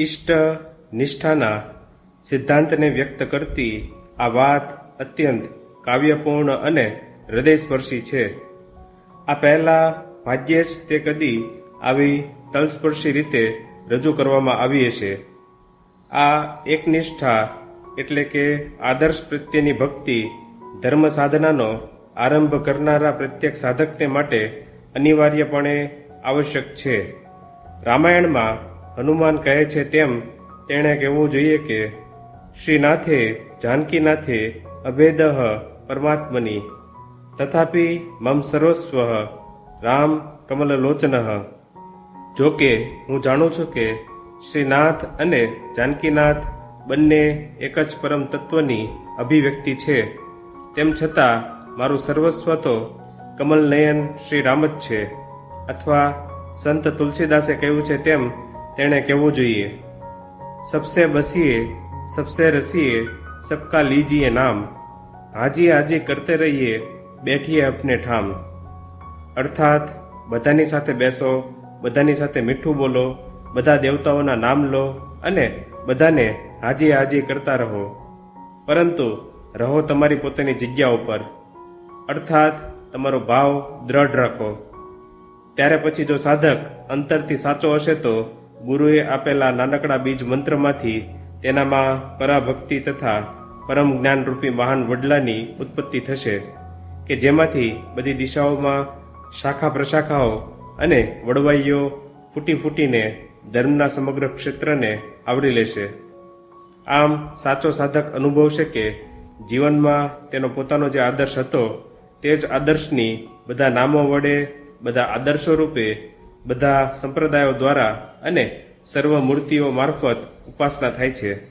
ઇષ્ટ નિષ્ઠાના સિદ્ધાંતને વ્યક્ત કરતી આ વાત અત્યંત કાવ્યપૂર્ણ અને હૃદયસ્પર્શી છે. આ પહેલા ભાગ્યે જ તે કદી આવી તલસ્પર્શી રીતે રજૂ કરવામાં આવી હશે. આ એકનિષ્ઠા એટલે કે આદર્શ પ્રત્યેની ભક્તિ ધર્મ સાધનાનો આરંભ કરનારા પ્રત્યેક સાધકને માટે અનિવાર્યપણે આવશ્યક છે. રામાયણમાં હનુમાન કહે છે તેમ, તેણે કહેવું જોઈએ કે, શ્રીનાથે, જાનકીનાથે, અભેદઃ પરમાત્મની, તથાપિ મમ સર્વસ્વ રામ કમલલોચન. જો કે હું જાણું છું કે, શ્રીનાથ અને જાનકીનાથ બંને એક જ પરમ તત્વની અભિવ્યક્તિ છે. તેમ છતાં, મારું સર્વસ્વ તો કમલનયન શ્રી રામ જ છે. અથવા, સંત તુલસીદાસે કહ્યું છે તેમ તેણે કહેવું જોઈએ, સબસે બસીએ, સબસે રસીએ, સબકા લીજીએ નામ. હાજી હાજી કરતે રહીએ, બેઠીએ અપને ઠામ. અર્થાત, બધાની સાથે બેસો, બધાની સાથે મીઠું બોલો, બધા દેવતાઓના નામ લો અને બધાને હાજી હાજી કરતા રહો. પરંતુ રહો તમારી પોતાની જગ્યા ઉપર. અર્થાત, તમારો ભાવ દ્રઢ રાખો. ત્યારે પછી જો સાધક અંતરથી સાચો હશે તો ગુરુએ આપેલા નાનકડા બીજ મંત્રમાંથી તેનામાં પરાભક્તિ તથા પરમ જ્ઞાનરૂપી મહાન વડલાની ઉત્પત્તિ થશે, કે જેમાંથી બધી દિશાઓમાં શાખા પ્રશાખાઓ અને વડવાઈઓ ફૂટી ફૂટીને ધર્મના સમગ્ર ક્ષેત્રને આવરી લેશે. આમ સાચો સાધક અનુભવશે કે જીવનમાં તેનો પોતાનો જે આદર્શ હતો, તે જ આદર્શની બધા નામો વડે, બધા આદર્શો રૂપે બધા સંપ્રદાયો દ્વારા અને સર્વ મૂર્તિઓ મારફત ઉપાસના થાય છે.